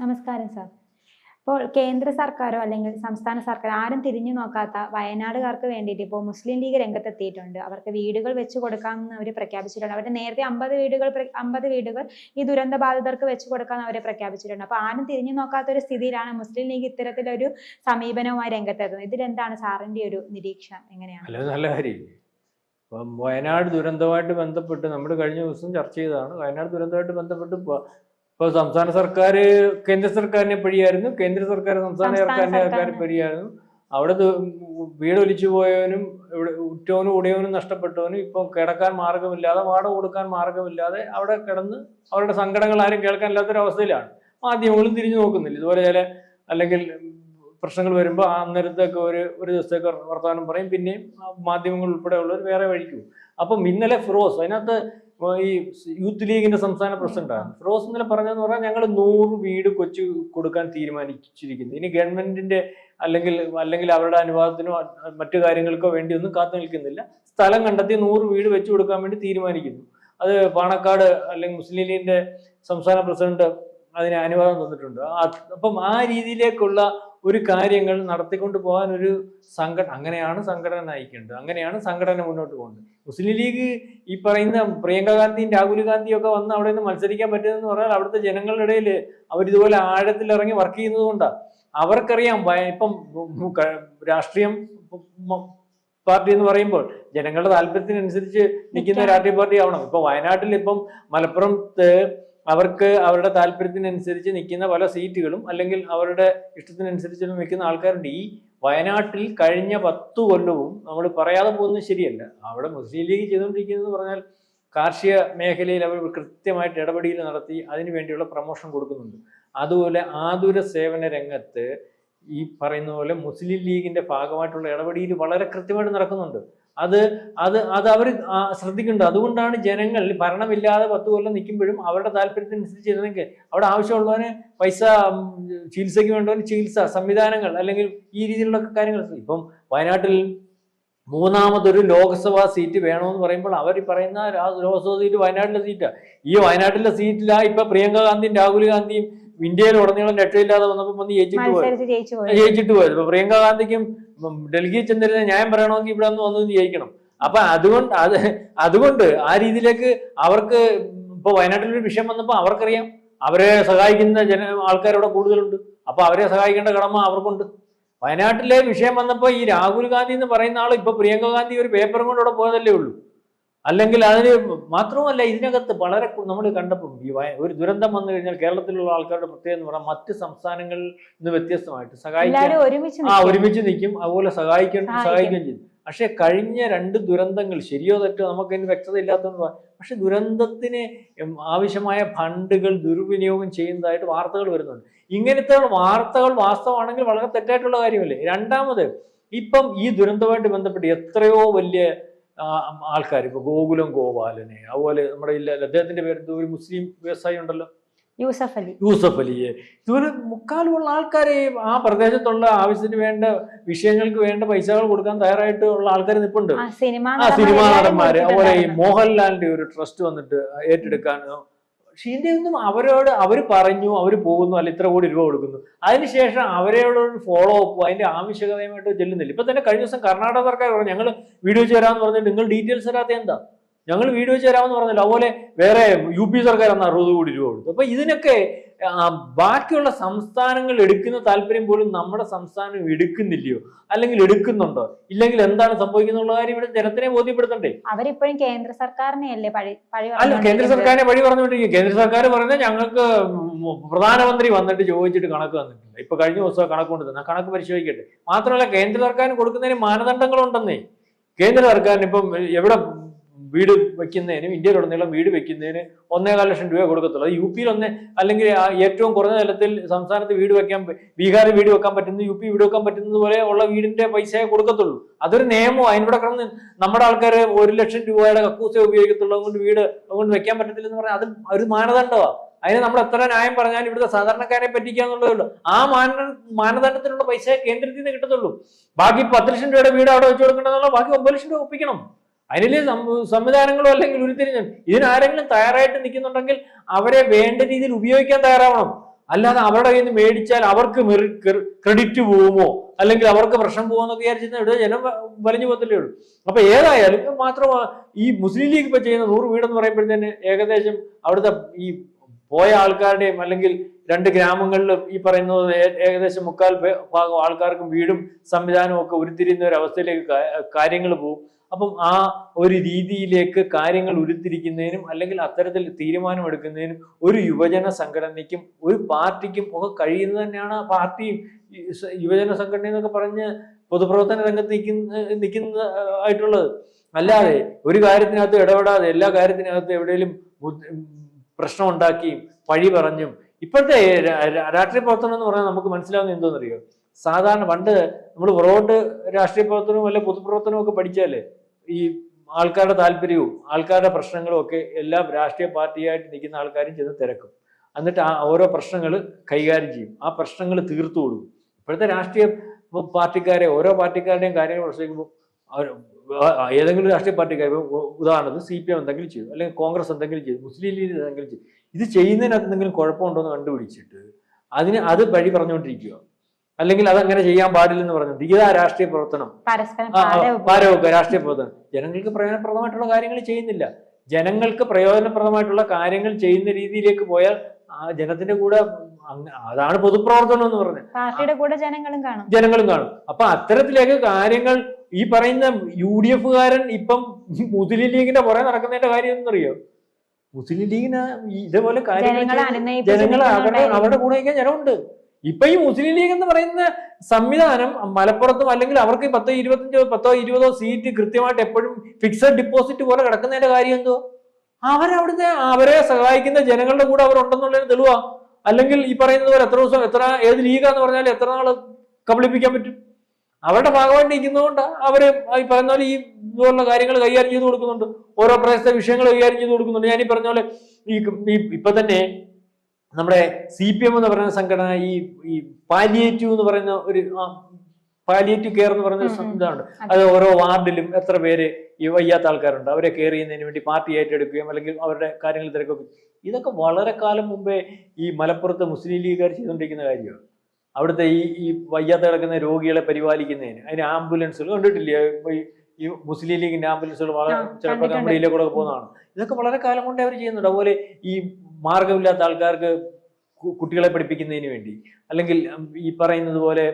നമസ്കാരം സാർ. ഇപ്പോൾ കേന്ദ്ര സർക്കാരോ അല്ലെങ്കിൽ സംസ്ഥാന സർക്കാർ ആരും തിരിഞ്ഞു നോക്കാത്ത വയനാടുകാർക്ക് വേണ്ടിയിട്ട് ഇപ്പോൾ മുസ്ലിം ലീഗ് രംഗത്തെത്തിയിട്ടുണ്ട്. അവർക്ക് വീടുകൾ വെച്ചു കൊടുക്കാമെന്ന് അവർ പ്രഖ്യാപിച്ചിട്ടുണ്ട്. അവരുടെ നേരത്തെ അമ്പത് വീടുകൾ അമ്പത് വീടുകൾ ഈ ദുരന്ത ബാധിതർക്ക് വെച്ച് കൊടുക്കാമെന്ന് അവർ പ്രഖ്യാപിച്ചിട്ടുണ്ട്. അപ്പോൾ ആരും തിരിഞ്ഞു നോക്കാത്ത ഒരു സ്ഥിതിയിലാണ് മുസ്ലിം ലീഗ് ഇത്തരത്തിലൊരു സമീപനവുമായി രംഗത്തെത്തുന്നത്. ഇതിലെന്താണ് സാറിന്റെ ഒരു നിരീക്ഷണം? എങ്ങനെയാണ്? നല്ല വയനാട് ദുരന്തമായിട്ട് ബന്ധപ്പെട്ട് നമ്മൾ കഴിഞ്ഞ ദിവസം ചർച്ച ചെയ്തതാണ്. വയനാട് ദുരന്തമായിട്ട് ബന്ധപ്പെട്ട് ഇപ്പോൾ സംസ്ഥാന സർക്കാർ കേന്ദ്ര സർക്കാരിനെ പിഴിയായിരുന്നു കേന്ദ്ര സർക്കാർ സംസ്ഥാന സർക്കാരിന്റെ സർക്കാരിനെ പിഴിയായിരുന്നു. അവിടെ വീട് ഒലിച്ചു പോയവനും ഇവിടെ ഉറ്റവനും ഉടയവനും നഷ്ടപ്പെട്ടവനും ഇപ്പം കിടക്കാൻ മാർഗമില്ലാതെ വാടക കൊടുക്കാൻ മാർഗമില്ലാതെ അവിടെ കിടന്ന് അവരുടെ സങ്കടങ്ങൾ ആരും കേൾക്കാനില്ലാത്തൊരവസ്ഥയിലാണ് മാധ്യമങ്ങളും തിരിഞ്ഞു നോക്കുന്നില്ല. ഇതുപോലെ ചില അല്ലെങ്കിൽ പ്രശ്നങ്ങൾ വരുമ്പോൾ അന്നേരത്തേക്ക് ഒരു ഒരു ദിവസത്തേക്ക് വർത്തമാനം പറയും. പിന്നെയും മാധ്യമങ്ങൾ മാധ്യമങ്ങൾ ഉൾപ്പെടെയുള്ളവർ വേറെ വഴിക്കും അപ്പം ഇന്നലെ ഫിറോസ് അതിനകത്ത് ഈ യൂത്ത് ലീഗിന്റെ സംസ്ഥാന പ്രസിഡന്റാണ് ഫിറോസ് ഇന്നലെ പറഞ്ഞതെന്ന് പറഞ്ഞാൽ ഞങ്ങൾ നൂറ് വീട് കൊച്ചു കൊടുക്കാൻ തീരുമാനിച്ചിരിക്കുന്നു. ഇനി ഗവൺമെന്റിന്റെ അല്ലെങ്കിൽ അല്ലെങ്കിൽ അവരുടെ അനുവാദത്തിനോ മറ്റു കാര്യങ്ങൾക്കോ വേണ്ടി ഒന്നും കാത്തു നിൽക്കുന്നില്ല. സ്ഥലം കണ്ടെത്തി നൂറ് വീട് വെച്ചു കൊടുക്കാൻ വേണ്ടി തീരുമാനിക്കുന്നു. അത് പാണക്കാട് അല്ലെങ്കിൽ മുസ്ലിം ലീഗിന്റെ സംസ്ഥാന പ്രസിഡന്റ് അതിന് അനുവാദം തന്നിട്ടുണ്ട്. അപ്പം ആ രീതിയിലേക്കുള്ള ഒരു കാര്യങ്ങൾ നടത്തിക്കൊണ്ട് പോകാൻ ഒരു സംഘടന അങ്ങനെയാണ് സംഘടന നയിക്കേണ്ടത്. അങ്ങനെയാണ് സംഘടന മുന്നോട്ട് പോകുന്നത് മുസ്ലിം ലീഗ് ഈ പറയുന്ന പ്രിയങ്ക ഗാന്ധിയും രാഹുൽ ഗാന്ധിയും ഒക്കെ വന്ന് അവിടെ നിന്ന് മത്സരിക്കാൻ പറ്റുന്നതെന്ന് പറഞ്ഞാൽ അവിടുത്തെ ജനങ്ങളുടെ ഇടയിൽ അവരിതുപോലെ ആഴത്തിൽ ഇറങ്ങി വർക്ക് ചെയ്യുന്നത് കൊണ്ടാണ് അവർക്കറിയാം ഇപ്പം രാഷ്ട്രീയം പാർട്ടി എന്ന് പറയുമ്പോൾ ജനങ്ങളുടെ താല്പര്യത്തിനനുസരിച്ച് നിൽക്കുന്ന രാഷ്ട്രീയ പാർട്ടി ആവണം. ഇപ്പൊ വയനാട്ടിൽ ഇപ്പം മലപ്പുറത്ത് അവർക്ക് അവരുടെ താല്പര്യത്തിനനുസരിച്ച് നിൽക്കുന്ന പല സീറ്റുകളും അല്ലെങ്കിൽ അവരുടെ ഇഷ്ടത്തിനനുസരിച്ച് നിൽക്കുന്ന ആൾക്കാരുണ്ട്. ഈ വയനാട്ടിൽ കഴിഞ്ഞ പത്ത് കൊല്ലവും നമ്മൾ പറയാതെ പോകുന്നത് ശരിയല്ല. അവിടെ മുസ്ലിം ലീഗ് ചെയ്തുകൊണ്ടിരിക്കുന്നത് പറഞ്ഞാൽ കാർഷിക മേഖലയിൽ അവർ കൃത്യമായിട്ട് ഇടപെടൽ നടത്തി അതിനു വേണ്ടിയുള്ള പ്രമോഷൻ കൊടുക്കുന്നുണ്ട്. അതുപോലെ ആതുര സേവന രംഗത്ത് ഈ പറയുന്ന പോലെ മുസ്ലിം ലീഗിന്റെ ഭാഗമായിട്ടുള്ള ഇടപെടൽ വളരെ കൃത്യമായിട്ട് നടക്കുന്നുണ്ട്. അത് അത് അത് അവർ ശ്രദ്ധിക്കുന്നുണ്ട് അതുകൊണ്ടാണ് ജനങ്ങൾ ഭരണമില്ലാതെ പത്ത് കൊല്ലം നിൽക്കുമ്പോഴും അവരുടെ താല്പര്യത്തിനനുസരിച്ച് ഇരുന്നെങ്കിൽ അവിടെ ആവശ്യമുള്ളവന് പൈസ ചികിത്സയ്ക്ക് വേണ്ടവന് ചികിത്സ സംവിധാനങ്ങൾ അല്ലെങ്കിൽ ഈ രീതിയിലുള്ള കാര്യങ്ങൾ. ഇപ്പം വയനാട്ടിൽ മൂന്നാമതൊരു ലോക്സഭാ സീറ്റ് വേണമെന്ന് പറയുമ്പോൾ അവർ പറയുന്ന ലോക്സഭാ സീറ്റ് വയനാട്ടിലെ സീറ്റാണ് ഈ വയനാട്ടിലെ സീറ്റിലാ ഇപ്പം പ്രിയങ്ക ഗാന്ധിയും രാഹുൽ ഗാന്ധിയും ഇന്ത്യയിൽ ഉടനീളം രക്ഷയില്ലാതെ വന്നപ്പോൾ വന്ന് ജയിച്ചിട്ട് പോയത്. ജയിച്ചിട്ട് പോയത്. ഇപ്പൊ പ്രിയങ്ക ഗാന്ധിക്കും ഡൽഹിയിൽ ചെന്നിരുന്ന ന്യായം പറയണമെങ്കിൽ ഇവിടെ ഒന്ന് വന്ന് ജയിക്കണം. അപ്പൊ അതുകൊണ്ട് അത് അതുകൊണ്ട് ആ രീതിയിലേക്ക് അവർക്ക് ഇപ്പൊ വയനാട്ടിലൊരു വിഷയം വന്നപ്പോൾ അവർക്കറിയാം. അവരെ സഹായിക്കുന്ന ജന ആൾക്കാരവിടെ കൂടുതലുണ്ട്. അപ്പൊ അവരെ സഹായിക്കേണ്ട കടമ അവർക്കുണ്ട്. വയനാട്ടിലെ വിഷയം വന്നപ്പോൾ ഈ രാഹുൽ ഗാന്ധി എന്ന് പറയുന്ന ആൾ ഇപ്പൊ പ്രിയങ്ക ഗാന്ധി ഒരു പേപ്പറും കൊണ്ട് അവിടെ പോയതല്ലേ ഉള്ളൂ. അല്ലെങ്കിൽ അതിന് മാത്രവുമല്ല ഇതിനകത്ത് വളരെ നമ്മൾ കണ്ടപ്പോൾ ഈ ഒരു ദുരന്തം വന്നു കഴിഞ്ഞാൽ കേരളത്തിലുള്ള ആൾക്കാരുടെ പ്രത്യേകത എന്ന് പറഞ്ഞാൽ മറ്റ് സംസ്ഥാനങ്ങളിൽ നിന്ന് വ്യത്യസ്തമായിട്ട് സഹായിക്കും ആ നിൽക്കും. ഒരുമിച്ച് നിൽക്കും അതുപോലെ സഹായിക്കും സഹായിക്കും. സഹായിക്കുകയും ചെയ്യും പക്ഷെ കഴിഞ്ഞ രണ്ട് ദുരന്തങ്ങൾ ശരിയോ തെറ്റോ നമുക്ക് അതിന് വ്യക്തത ഇല്ലാത്തതെന്ന് പറയാം. പക്ഷെ ദുരന്തത്തിന് ആവശ്യമായ ഫണ്ടുകൾ ദുർവിനിയോഗം ചെയ്യുന്നതായിട്ട് വാർത്തകൾ വരുന്നുണ്ട് ഇങ്ങനത്തെ വാർത്തകൾ വാസ്തവമാണെങ്കിൽ വളരെ തെറ്റായിട്ടുള്ള കാര്യമല്ലേ രണ്ടാമത് ഇപ്പം ഈ ദുരന്തവുമായിട്ട് ബന്ധപ്പെട്ട് എത്രയോ വലിയ ആൾക്കാർ ഇപ്പൊ ഗോകുലം ഗോപാലനെ അതുപോലെ നമ്മുടെ ഇല്ല അദ്ദേഹത്തിന്റെ പേര് ഒരു മുസ്ലിം വ്യവസായി ഉണ്ടല്ലോ. യൂസഫ് അലി. യൂസഫ് അലിയെ. ഇതുപോലെ മുക്കാലുമുള്ള ആൾക്കാരെ ആ പ്രദേശത്തുള്ള ആവശ്യത്തിന് വേണ്ട വിഷയങ്ങൾക്ക് വേണ്ട പൈസകൾ കൊടുക്കാൻ തയ്യാറായിട്ട് ഉള്ള ആൾക്കാർ നിപ്പുണ്ട് ആ സിനിമ നടന്മാര് അതുപോലെ ഈ. മോഹൻലാലിന്റെ ഒരു ട്രസ്റ്റ് വന്നിട്ട് ഏറ്റെടുക്കാൻ ഇതിന്റെ ഒന്നും അവരോട് അവർ പറഞ്ഞു അവർ പോകുന്നു അല്ല ഇത്ര കോടി രൂപ കൊടുക്കുന്നു. അതിനുശേഷം അവരോട് ഫോളോ അപ്പ് അതിന്റെ ആവശ്യകതയുമായിട്ട് ചെല്ലുന്നില്ല. ഇപ്പൊ തന്നെ കഴിഞ്ഞ ദിവസം കർണാടക സർക്കാർ പറഞ്ഞു ഞങ്ങൾ വീഡിയോ ചേരാമെന്ന് പറഞ്ഞിട്ട് നിങ്ങൾ ഡീറ്റെയിൽസ് തരാത്ത എന്താ? ഞങ്ങൾ വീഡിയോ ചേരാമെന്ന് പറഞ്ഞല്ലോ. അതുപോലെ വേറെ യു പി സർക്കാർ അന്ന് അറുപത് കോടി രൂപ കൊടുത്തു. അപ്പൊ ഇതിനൊക്കെ ബാക്കിയുള്ള സംസ്ഥാനങ്ങൾ എടുക്കുന്ന താല്പര്യം പോലും നമ്മുടെ സംസ്ഥാനം എടുക്കുന്നില്ലയോ? അല്ലെങ്കിൽ എടുക്കുന്നുണ്ടോ? ഇല്ലെങ്കിൽ എന്താണ് സംഭവിക്കുന്നുള്ള കാര്യം ഇവിടെ ജനത്തിനെ ബോധ്യപ്പെടുത്തണ്ടേ? അവരിപ്പോഴും കേന്ദ്ര സർക്കാരിനെയല്ലേ അല്ല കേന്ദ്ര. സർക്കാരിനെ വഴി പറഞ്ഞുകൊണ്ടിരിക്കും കേന്ദ്ര സർക്കാർ പറഞ്ഞാൽ ഞങ്ങൾക്ക് പ്രധാനമന്ത്രി വന്നിട്ട് ചോദിച്ചിട്ട് കണക്ക് തന്നിട്ടില്ല. ഇപ്പൊ കഴിഞ്ഞ ദിവസം കണക്ക് കൊണ്ട് തന്നെ. കണക്ക് പരിശോധിക്കട്ടെ. മാത്രമല്ല കേന്ദ്ര സർക്കാരിന് കൊടുക്കുന്നതിന് മാനദണ്ഡങ്ങളുണ്ടെന്നേ. കേന്ദ്ര സർക്കാരിന് ഇപ്പം എവിടെ വീട് വെക്കുന്നതിനും ഇന്ത്യയിലുടനീളം വീട് വെക്കുന്നതിന് ഒന്നേകാൽ ലക്ഷം രൂപ കൊടുക്കത്തുള്ളൂ. അത് യു പിയിൽ ഒന്ന് അല്ലെങ്കിൽ ഏറ്റവും കുറഞ്ഞ തലത്തിൽ സംസ്ഥാനത്ത് വീട് വെക്കാൻ ബീഹാറിൽ വീട് വെക്കാൻ പറ്റുന്നത് യു പി വീട് വെക്കാൻ പറ്റുന്നത് പോലെ ഉള്ള വീടിന്റെ പൈസയെ കൊടുക്കത്തുള്ളൂ. അതൊരു നിയമം. അതിനോട് കിടന്ന് നമ്മുടെ ആൾക്കാർ ഒരു ലക്ഷം രൂപയുടെ കക്കൂസ ഉപയോഗിക്കത്തുള്ളൂ. അതുകൊണ്ട് വീട് അതുകൊണ്ട് വെക്കാൻ പറ്റത്തില്ലെന്ന് പറഞ്ഞാൽ അത് ഒരു മാനദണ്ഡമാണ് അതിന് നമ്മൾ എത്ര ന്യായം പറഞ്ഞാലും ഇവിടുത്തെ സാധാരണക്കാരെ പറ്റിക്കുക എന്നുള്ളതേ ഉള്ളൂ ആ മാന മാനദണ്ഡത്തിലുള്ള പൈസ കേന്ദ്രത്തിൽ നിന്ന് കിട്ടത്തുള്ളൂ. ബാക്കി പത്ത് ലക്ഷം രൂപയുടെ വീട് അവിടെ വെച്ച് കൊടുക്കണമെന്നുള്ള ബാക്കി ഒമ്പത് ലക്ഷം രൂപ ഒപ്പിക്കണം. അതിന് സംവിധാനങ്ങളോ അല്ലെങ്കിൽ ഉരുത്തിരിഞ്ഞ ഇതിനാരെങ്കിലും തയ്യാറായിട്ട് നിൽക്കുന്നുണ്ടെങ്കിൽ അവരെ വേണ്ട രീതിയിൽ ഉപയോഗിക്കാൻ തയ്യാറാവണം. അല്ലാതെ അവരുടെ കയ്യിൽ നിന്ന് മേടിച്ചാൽ അവർക്ക് ക്രെഡിറ്റ് പോകുമോ? അല്ലെങ്കിൽ അവർക്ക് പ്രശ്നം പോകുമെന്നൊക്കെ വിചാരിച്ചിരുന്ന ഇവിടെ ജനം വലഞ്ഞു പോകത്തില്ലേ ഉള്ളൂ. അപ്പൊ ഏതായാലും മാത്രം ഈ മുസ്ലിം ലീഗ് ഇപ്പൊ ചെയ്യുന്ന നൂറ് വീടെന്ന് പറയുമ്പോഴത്തേന് ഏകദേശം അവിടുത്തെ ഈ പോയ ആൾക്കാരുടെയും അല്ലെങ്കിൽ രണ്ട് ഗ്രാമങ്ങളിലും ഈ പറയുന്നത് ഏകദേശം മുക്കാൽ ഭാഗം ആൾക്കാർക്കും വീടും സംവിധാനവും ഒക്കെ ഉരുത്തിരിയുന്ന ഒരു അവസ്ഥയിലേക്ക് കാര്യങ്ങൾ പോകും. അപ്പം ആ ഒരു രീതിയിലേക്ക് കാര്യങ്ങൾ ഉരുത്തിരിക്കുന്നതിനും അല്ലെങ്കിൽ അത്തരത്തിൽ തീരുമാനമെടുക്കുന്നതിനും ഒരു യുവജന സംഘടനയ്ക്കും ഒരു പാർട്ടിക്കും ഒക്കെ കഴിയുന്നത് തന്നെയാണ് ആ പാർട്ടിയും യുവജന സംഘടന എന്നൊക്കെ പറഞ്ഞ് പൊതുപ്രവർത്തന രംഗത്ത് നിൽക്കുന്ന നിൽക്കുന്ന ആയിട്ടുള്ളത്. അല്ലാതെ ഒരു കാര്യത്തിനകത്ത് ഇടപെടാതെ എല്ലാ കാര്യത്തിനകത്ത് എവിടെയെങ്കിലും പ്രശ്നം ഉണ്ടാക്കിയും പഴി പറഞ്ഞും. ഇപ്പോഴത്തെ രാഷ്ട്രീയ പ്രവർത്തനം എന്ന് പറഞ്ഞാൽ നമുക്ക് മനസ്സിലാവുന്ന എന്തോന്നറിയോ? സാധാരണ പണ്ട് നമ്മൾ പുറകോട്ട് രാഷ്ട്രീയ പ്രവർത്തനവും അല്ലെ പൊതുപ്രവർത്തനവും ഒക്കെ പഠിച്ചാലേ ഈ ആൾക്കാരുടെ താല്പര്യവും ആൾക്കാരുടെ പ്രശ്നങ്ങളും ഒക്കെ എല്ലാ രാഷ്ട്രീയ പാർട്ടിയായിട്ട് നിൽക്കുന്ന ആൾക്കാരും ചെന്ന് തിരക്കും. എന്നിട്ട് ആ ഓരോ പ്രശ്നങ്ങൾ കൈകാര്യം ചെയ്യും. ആ പ്രശ്നങ്ങൾ തീർത്തു കൊടുക്കും. ഇപ്പോഴത്തെ രാഷ്ട്രീയ പാർട്ടിക്കാരെ ഓരോ പാർട്ടിക്കാരുടെയും കാര്യങ്ങൾ പ്രശ്നിക്കുമ്പോൾ ഏതെങ്കിലും രാഷ്ട്രീയ പാർട്ടിക്കാർ ഉദാഹരണത്തിന് സി പി എം എന്തെങ്കിലും ചെയ്തു. അല്ലെങ്കിൽ കോൺഗ്രസ് എന്തെങ്കിലും ചെയ്തു. മുസ്ലിം ലീഗ് എന്തെങ്കിലും ചെയ്തു. ഇത് ചെയ്യുന്നതിനകത്ത് എന്തെങ്കിലും കുഴപ്പമുണ്ടോ എന്ന് കണ്ടുപിടിച്ചിട്ട് അതിന് അത് വഴി പറഞ്ഞുകൊണ്ടിരിക്കുക അല്ലെങ്കിൽ അതങ്ങനെ ചെയ്യാൻ പാടില്ലെന്ന് പറഞ്ഞു. ഇതാ രാഷ്ട്രീയ പ്രവർത്തനം. പാരവൊക്കെ രാഷ്ട്രീയ പ്രവർത്തനം. ജനങ്ങൾക്ക് പ്രയോജനപ്രദമായിട്ടുള്ള കാര്യങ്ങൾ ചെയ്യുന്നില്ല. ജനങ്ങൾക്ക് പ്രയോജനപ്രദമായിട്ടുള്ള കാര്യങ്ങൾ ചെയ്യുന്ന രീതിയിലേക്ക് പോയാൽ ആ ജനത്തിന്റെ കൂടെ അതാണ് പൊതുപ്രവർത്തനം എന്ന് പറഞ്ഞു. പാർട്ടിയുടെ കൂടെ ജനങ്ങളും കാണും. ജനങ്ങളും കാണും. അപ്പൊ അത്തരത്തിലേക്ക് കാര്യങ്ങൾ ഈ പറയുന്ന യു ഡി എഫുകാരൻ ഇപ്പം മുസ്ലിം ലീഗിന്റെ പുറകെ നടക്കുന്നതിന്റെ കാര്യം എന്നറിയോ? മുസ്ലിം ലീഗിന് ഇതേപോലെ കാര്യങ്ങൾ ജനങ്ങൾ അവരുടെ. അവരുടെ കൂടെ ജനമുണ്ട്. ഇപ്പൊ ഈ മുസ്ലിം ലീഗ് എന്ന് പറയുന്ന സംവിധാനം മലപ്പുറത്തും അല്ലെങ്കിൽ അവർക്ക് പത്തോ ഇരുപത്തഞ്ചോ പത്തോ ഇരുപതോ സീറ്റ് കൃത്യമായിട്ട് എപ്പോഴും ഫിക്സഡ് ഡിപ്പോസിറ്റ് പോലെ കിടക്കുന്നതിന്റെ കാര്യം എന്തോ അവരവിടുത്തെ അവരെ സഹായിക്കുന്ന ജനങ്ങളുടെ കൂടെ അവരുണ്ടെന്നുള്ളതിന് തെളിവാ. അല്ലെങ്കിൽ ഈ പറയുന്നത് പോലെ എത്ര ദിവസം എത്ര ഏത് ലീഗാന്ന് പറഞ്ഞാൽ എത്ര നാൾ കബളിപ്പിക്കാൻ പറ്റും? അവരുടെ ഭാഗമായിട്ട് ഇരിക്കുന്നതുകൊണ്ട് അവർ ഈ പറയുന്ന പോലെ ഈ ഇതുപോലുള്ള കാര്യങ്ങൾ കൈകാര്യം ചെയ്ത് കൊടുക്കുന്നുണ്ട്. ഓരോ പ്രദേശത്തെ വിഷയങ്ങൾ കൈകാര്യം ചെയ്ത് കൊടുക്കുന്നുണ്ട്. ഞാൻ ഈ പറഞ്ഞ പോലെ ഈ ഇപ്പൊ തന്നെ നമ്മുടെ സി പി എം എന്ന് പറയുന്ന സംഘടന ഈ ഈ പാലിയേറ്റീവ് എന്ന് പറയുന്ന ഒരു പാലിയേറ്റീവ് കെയർ എന്ന് പറയുന്ന. ഇതാണ് അത്. ഓരോ വാർഡിലും എത്ര പേര് ഈ വയ്യാത്ത ആൾക്കാരുണ്ട്. അവരെ കെയർ ചെയ്യുന്നതിന് വേണ്ടി പാർട്ടി ഏറ്റെടുക്കുകയും അല്ലെങ്കിൽ അവരുടെ കാര്യങ്ങൾ തിരക്കും ഇതൊക്കെ വളരെ കാലം മുമ്പേ ഈ മലപ്പുറത്ത് മുസ്ലിം ലീഗുകാർ ചെയ്തുകൊണ്ടിരിക്കുന്ന കാര്യമാണ്. അവിടുത്തെ ഈ ഈ വയ്യാത്ത കിടക്കുന്ന രോഗികളെ പരിപാലിക്കുന്നതിന്. അതിന് ആംബുലൻസുകൾ കണ്ടിട്ടില്ലേ? ഈ- മുസ്ലിം ലീഗിന്റെ ആംബുലൻസുകൾ വളരെ ചിലപ്പോൾ. നമ്മുടെ ഇതിലൂടെ പോകുന്നതാണ്. ഇതൊക്കെ വളരെ കാലം കൊണ്ടേ അവർ ചെയ്യുന്നുണ്ട്. അതുപോലെ ഈ മാർഗമില്ലാത്ത ആൾക്കാർക്ക് കുട്ടികളെ പഠിപ്പിക്കുന്നതിന് വേണ്ടി. അല്ലെങ്കിൽ ഈ പറയുന്നത് പോലെ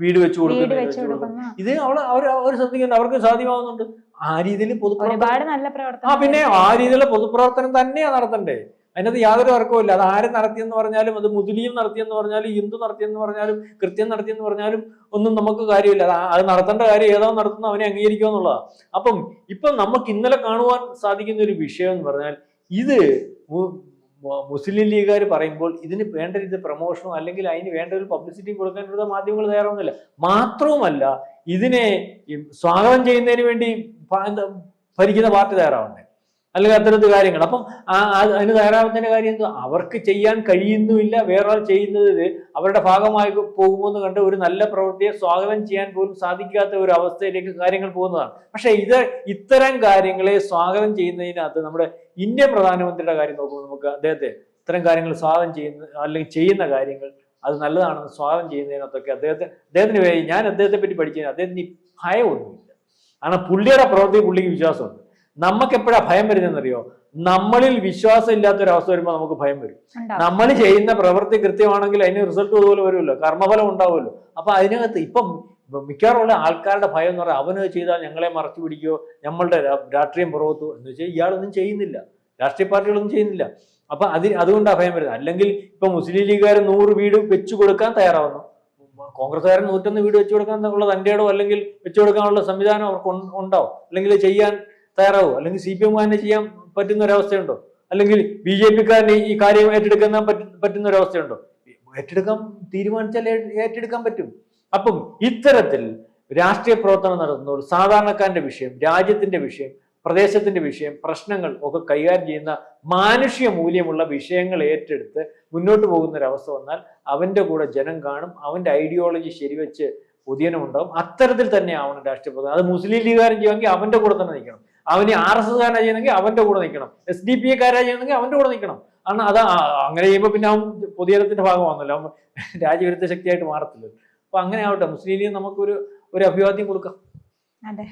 വീട് വെച്ചു കൊടുക്കുന്നത്. ഇത് അവൾ അവർ അവർ ശ്രദ്ധിക്കുന്നത് അവർക്ക് സാധ്യമാവുന്നുണ്ട് ആ രീതിയിൽ പൊതുപ്രവർത്തനം ആ പിന്നെ ആ രീതിയിലുള്ള പൊതുപ്രവർത്തനം തന്നെയാ നടത്തണ്ടേ അതിനകത്ത് യാതൊരു തർക്കവും അത് ആര് നടത്തിയെന്ന് പറഞ്ഞാലും അത് മുസ്ലിം നടത്തിയെന്ന് പറഞ്ഞാലും ഹിന്ദു നടത്തിയെന്ന് പറഞ്ഞാലും ക്രിസ്ത്യൻ നടത്തിയെന്ന് പറഞ്ഞാലും ഒന്നും നമുക്ക് കാര്യമില്ല. അത് അത് നടത്തേണ്ട കാര്യം ഏതോ നടത്തുന്ന അവനെ അംഗീകരിക്കുക എന്നുള്ളതാണ് അപ്പം ഇപ്പം നമുക്ക് ഇന്നലെ കാണുവാൻ സാധിക്കുന്ന ഒരു വിഷയം എന്ന് പറഞ്ഞാൽ ഇത് മുസ്ലിം ലീഗുകാർ പറയുമ്പോൾ ഇതിന് വേണ്ട രീതി പ്രൊമോഷനോ അല്ലെങ്കിൽ അതിന് വേണ്ട ഒരു പബ്ലിസിറ്റിയും കൊടുക്കാൻ ഇവിടെ മാധ്യമങ്ങൾ തയ്യാറാവുന്നില്ല മാത്രവുമല്ല ഇതിനെ സ്വാഗതം ചെയ്യുന്നതിന് വേണ്ടി ഭരിക്കുന്ന പാർട്ടി തയ്യാറാവണ്ടേ? അല്ലെങ്കിൽ അത്തരത്തിൽ കാര്യങ്ങൾ. അപ്പം ആ അതിന് തയ്യാറാവുന്നതിന്റെ കാര്യം എന്തോ അവർക്ക് ചെയ്യാൻ കഴിയുന്നുമില്ല. വേറൊരാൾ ചെയ്യുന്നത് അവരുടെ ഭാഗമായി പോകുമോ എന്ന് കണ്ട് ഒരു നല്ല പ്രവൃത്തിയെ സ്വാഗതം ചെയ്യാൻ പോലും സാധിക്കാത്ത ഒരു അവസ്ഥയിലേക്ക് കാര്യങ്ങൾ പോകുന്നതാണ്. പക്ഷേ ഇത് ഇത്തരം കാര്യങ്ങളെ സ്വാഗതം ചെയ്യുന്നതിനകത്ത് നമ്മുടെ ഇന്ത്യ പ്രധാനമന്ത്രിയുടെ കാര്യം നോക്കുമ്പോൾ നമുക്ക് അദ്ദേഹത്തെ ഇത്തരം കാര്യങ്ങൾ സ്വാഗതം ചെയ്യുന്ന അല്ലെങ്കിൽ ചെയ്യുന്ന കാര്യങ്ങൾ അത് നല്ലതാണെന്ന് സ്വാഗതം ചെയ്യുന്നതിനകത്തൊക്കെ അദ്ദേഹത്തെ അദ്ദേഹത്തിന് ഞാൻ അദ്ദേഹത്തെ പറ്റി പഠിച്ചതിന് അദ്ദേഹത്തിന് ഭയമൊന്നുമില്ല. കാരണം പുള്ളിയുടെ പ്രവൃത്തി പുള്ളിക്ക് വിശ്വാസമുണ്ട്. നമുക്ക് എപ്പോഴാ ഭയം വരുന്നതെന്നറിയോ? നമ്മളിൽ വിശ്വാസം ഇല്ലാത്ത ഒരു അവസ്ഥ വരുമ്പോൾ നമുക്ക് ഭയം വരും. നമ്മൾ ചെയ്യുന്ന പ്രവൃത്തി കൃത്യമാണെങ്കിൽ അതിന് റിസൾട്ട് അതുപോലെ വരുമല്ലോ. കർമ്മഫലം ഉണ്ടാവുമല്ലോ. അപ്പൊ അതിനകത്ത് ഇപ്പം മിക്കവാറുള്ള ആൾക്കാരുടെ ഭയം എന്ന് പറഞ്ഞാൽ അവന് ചെയ്താൽ ഞങ്ങളെ മറച്ചു പിടിക്കുകയോ നമ്മളുടെ രാഷ്ട്രീയം പുറത്തു എന്ന് വെച്ചാൽ ഇയാളൊന്നും ചെയ്യുന്നില്ല. രാഷ്ട്രീയ പാർട്ടികളൊന്നും ചെയ്യുന്നില്ല. അപ്പൊ അതിന് അതുകൊണ്ടാണ് ഭയം വരുന്നത്. അല്ലെങ്കിൽ ഇപ്പൊ മുസ്ലിം ലീഗുകാർ നൂറ് വീട് വെച്ചു കൊടുക്കാൻ തയ്യാറാവുന്നു. കോൺഗ്രസ്സുകാരൻ നൂറ്റൊന്ന് വീട് വെച്ചു കൊടുക്കാൻ ഉള്ള തന്റെയോ അല്ലെങ്കിൽ വെച്ചു കൊടുക്കാനുള്ള സംവിധാനം അവർക്ക് ഉണ്ടാവും. അല്ലെങ്കിൽ ചെയ്യാൻ തയ്യാറാവോ? അല്ലെങ്കിൽ സി പി എം ചെയ്യാൻ പറ്റുന്ന ഒരവസ്ഥയുണ്ടോ അല്ലെങ്കിൽ ബി ജെ പിക്കാരന് ഈ കാര്യം ഏറ്റെടുക്കാൻ പറ്റുന്ന ഒരവസ്ഥയുണ്ടോ ഏറ്റെടുക്കാൻ തീരുമാനിച്ചാൽ ഏറ്റെടുക്കാൻ പറ്റും. അപ്പം ഇത്തരത്തിൽ രാഷ്ട്രീയ പ്രവർത്തനം നടത്തുന്നവർ സാധാരണക്കാരന്റെ വിഷയം രാജ്യത്തിന്റെ വിഷയം പ്രദേശത്തിന്റെ വിഷയം പ്രശ്നങ്ങൾ ഒക്കെ കൈകാര്യം ചെയ്യുന്ന മാനുഷിക മൂല്യമുള്ള വിഷയങ്ങൾ ഏറ്റെടുത്ത് മുന്നോട്ട് പോകുന്ന ഒരു വന്നാൽ അവന്റെ കൂടെ ജനം കാണും അവന്റെ ഐഡിയോളജി ശരിവെച്ച് വെച്ച് ഉണ്ടാവും അത്തരത്തിൽ തന്നെ രാഷ്ട്രീയ പ്രവർത്തനം. അത് മുസ്ലിം ലീഗുകാരൻ ചെയ്യുമെങ്കിൽ അവന്റെ കൂടെ തന്നെ നിൽക്കണം. അവന് ആർ എസ് എസ്കാരനാ ചെയ്യുന്നെങ്കിൽ അവന്റെ കൂടെ നിൽക്കണം. എസ് ഡി പി എക്കാരാ ചെയ്യുന്നെങ്കിൽ അവന്റെ കൂടെ നിൽക്കണം. കാരണം അത് അങ്ങനെ ചെയ്യുമ്പോൾ പിന്നെ അവൻ പൊതുജനത്തിന്റെ ഭാഗമാണല്ലോ. അവൻ രാജ്യവിരുദ്ധ ശക്തിയായിട്ട് മാറത്തില്ല അപ്പൊ അങ്ങനെ ആവട്ടെ മുസ്ലിം ലീഗ് നമുക്കൊരു ഒരു അഭിവാദ്യം കൊടുക്കാം. അതെ.